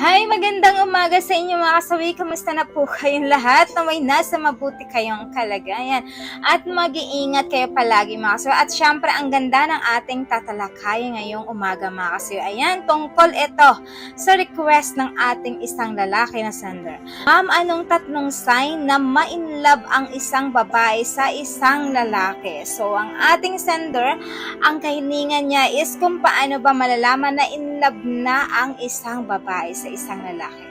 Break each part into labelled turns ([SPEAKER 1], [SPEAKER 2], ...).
[SPEAKER 1] Hi, magandang umaga sa inyo mga kasawi. Kamusta na po kayong lahat na may nasa mabuti kayong kalagayan. At mag-iingat kayo palagi mga kasawi. At syempre, ang ganda ng ating tatalakayan ngayong umaga mga kasawi. Ayan, tungkol ito sa request ng ating isang lalaki na sender. Ma'am, anong tatlong sign na ma-inlove ang isang babae sa isang lalaki? So, ang ating sender, ang kahilingan niya is kung paano ba malalaman na in love na ang isang babae sa isang lalaki.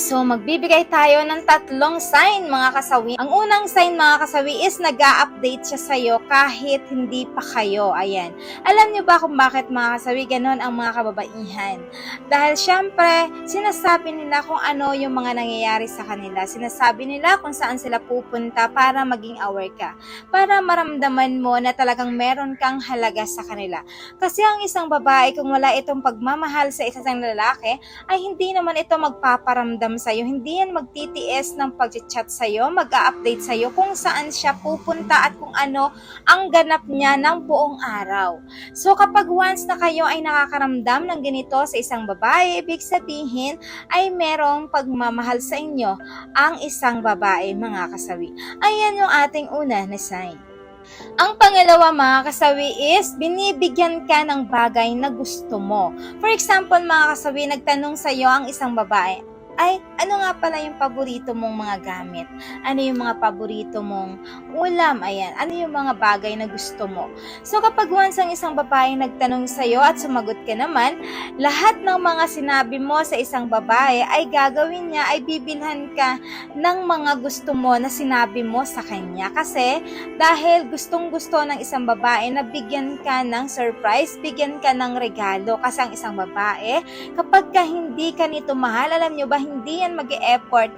[SPEAKER 1] So, magbibigay tayo ng tatlong sign mga kasawi. Ang unang sign mga kasawi is nag update siya sa'yo kahit hindi pa kayo. Ayan. Alam niyo ba kung bakit mga kasawi ganon ang mga kababaihan? Dahil syempre, sinasabi nila kung ano yung mga nangyayari sa kanila. Sinasabi nila kung saan sila pupunta para maging aware ka. Para maramdaman mo na talagang meron kang halaga sa kanila. Kasi ang isang babae, kung wala itong pagmamahal sa isang lalaki, ay hindi naman ito magpaparamdam sa'yo. Hindi yan magtitiis ng pag-chat sa'yo, mag-update sa'yo kung saan siya pupunta at kung ano ang ganap niya ng buong araw. So kapag once na kayo ay nakakaramdam ng ganito sa isang babae, ibig sabihin ay merong pagmamahal sa inyo ang isang babae, mga kasawi. Ayan yung ating una na sign. Ang pangalawa mga kasawi is binibigyan ka ng bagay na gusto mo. For example mga kasawi, nagtanong sa iyo ang isang babae, ay ano nga pala yung paborito mong mga gamit? Ano yung mga paborito mong ulam? Ayan, ano yung mga bagay na gusto mo? So kapag once ang isang babae nagtanong sa iyo at sumagot ka naman, lahat ng mga sinabi mo sa isang babae ay gagawin niya ay bibilhan ka ng mga gusto mo na sinabi mo sa kanya. Kasi dahil gustong gusto ng isang babae na bigyan ka ng surprise, bigyan ka ng regalo. Kasi ang isang babae, kapag ka hindi ka nito mahal, alam nyo ba, hindi yan mag effort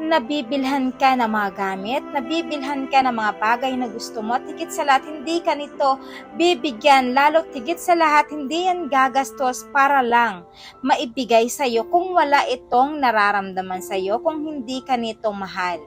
[SPEAKER 1] na bibilhan ka ng mga gamit, na bibilhan ka ng mga bagay na gusto mo, at sa lahat, hindi ka nito bibigyan, lalo higit sa lahat, hindi yan gagastos para lang maibigay sa iyo kung wala itong nararamdaman sa iyo, kung hindi ka nito mahal.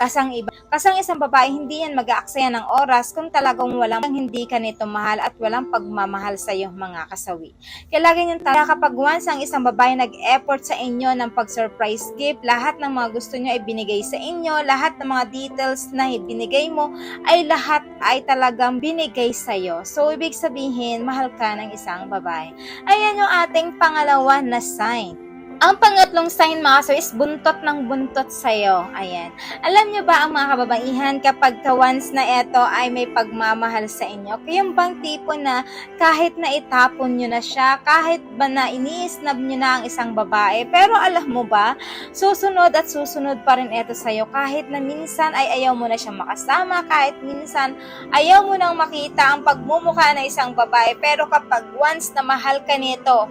[SPEAKER 1] Kasang iba, kasang isang babae, hindi yan mag-aaksaya ng oras kung talagang walang hindi ka nito mahal at walang pagmamahal sa iyo mga kasawi. Kaya lagi niyang tala kapag once ang isang babae nag-effort sa inyo ng pag-surprise gift, lahat ng mga gusto niyo ay binigay sa inyo, lahat ng mga details na binigay mo ay lahat ay talagang binigay sa iyo. So, ibig sabihin, mahal ka ng isang babae. Ayan yung ating pangalawa na sign. Ang pangatlong sign mga kaso is buntot ng buntot sa'yo. Ayan. Alam niyo ba ang mga kababaihan kapag ka once na ito ay may pagmamahal sa inyo? Kayong bang tipo na kahit na itapon nyo na siya, kahit ba na iniisnab nyo na ang isang babae, pero alam mo ba, susunod at susunod pa rin ito sa'yo kahit na minsan ay ayaw mo na siyang makasama, kahit minsan ayaw mo nang makita ang pagmumukha ng isang babae, pero kapag once na mahal ka nito,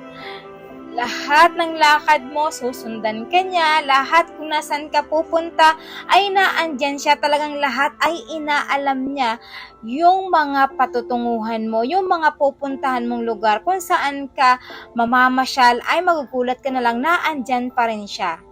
[SPEAKER 1] lahat ng lakad mo, susundan ka niya, lahat kung nasan ka pupunta, ay naandyan siya. Talagang lahat ay inaalam niya yung mga patutunguhan mo, yung mga pupuntahan mong lugar, kung saan ka mamamasyal, ay magugulat ka na lang na andyan pa rin siya.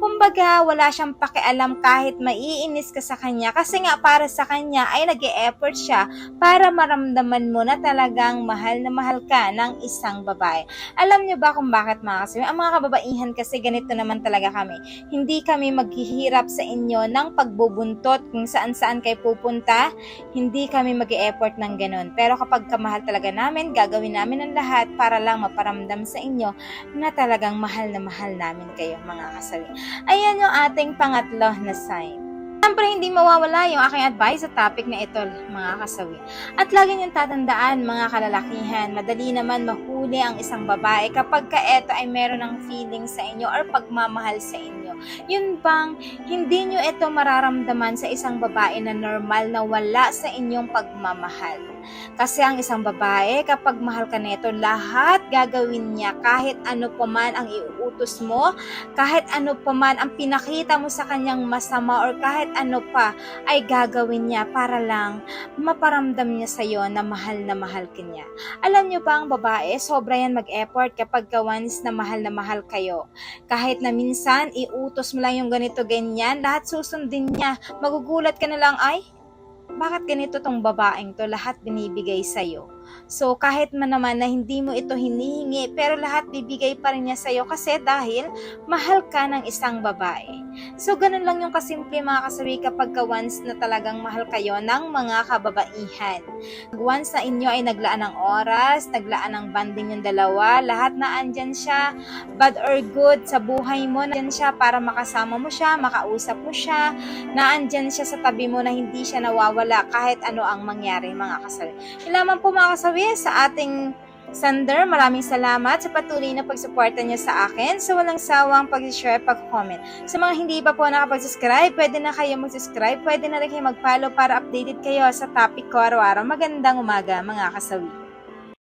[SPEAKER 1] Kumbaga, wala siyang pakialam kahit maiinis ka sa kanya kasi nga para sa kanya ay nag effort siya para maramdaman mo na talagang mahal na mahal ka ng isang babae. Alam niyo ba kung bakit mga kasi? Ang mga kababaihan kasi ganito naman talaga kami. Hindi kami maghihirap sa inyo ng pagbubuntot kung saan saan kayo pupunta. Hindi kami mag effort ng ganun. Pero kapag kamahal talaga namin, gagawin namin ang lahat para lang maparamdam sa inyo na talagang mahal na mahal namin kayo mga kasawi. Ayan yung ating pangatlo na sign. Siyempre, hindi mawawala yung aking advice sa topic na ito, mga kasawi. At lagi niyong tatandaan, mga kalalakihan, madali naman mahuli ang isang babae kapag ka ito ay meron ng feeling sa inyo or pagmamahal sa inyo. Yun bang hindi niyo ito mararamdaman sa isang babae na normal na wala sa inyong pagmamahal. Kasi ang isang babae, kapag mahal ka nito, lahat gagawin niya kahit ano pa man ang iuutos mo, kahit ano pa man ang pinakita mo sa kanyang masama or kahit ano pa ay gagawin niya para lang maparamdam niya sa iyo na mahal na mahal ka niya. Alam niyo ba ang babae, sobra yan mag-effort kapag ka once na mahal na mahal kayo. Kahit na minsan iutos mo lang yung ganito ganyan, lahat susundin niya. Magugulat ka na lang, ay, bakit ganito tong babaeng to lahat binibigay sa'yo? So kahit man naman na hindi mo ito hinihingi, pero lahat bibigay pa rin niya sa'yo kasi dahil mahal ka ng isang babae. So ganun lang yung kasimple mga kasawi kapag ka once na talagang mahal kayo ng mga kababaihan. Once na inyo ay naglaan ng oras, naglaan ng banding yung dalawa, lahat na andyan siya, bad or good sa buhay mo, nandyan siya para makasama mo siya, makausap mo siya, na andyan siya sa tabi mo na hindi siya nawawala kahit ano ang mangyari mga kasawi. Yun po mga kasawi sa ating Sander, maraming salamat sa patuloy na pagsuporta niyo sa akin sa walang sawang pag-share, pag-comment. Sa mga hindi pa po nakapag-subscribe, pwede na kayo mag-subscribe, pwede na rin kayo mag-follow para updated kayo sa topic ko araw-araw. Magandang umaga mga kasawi.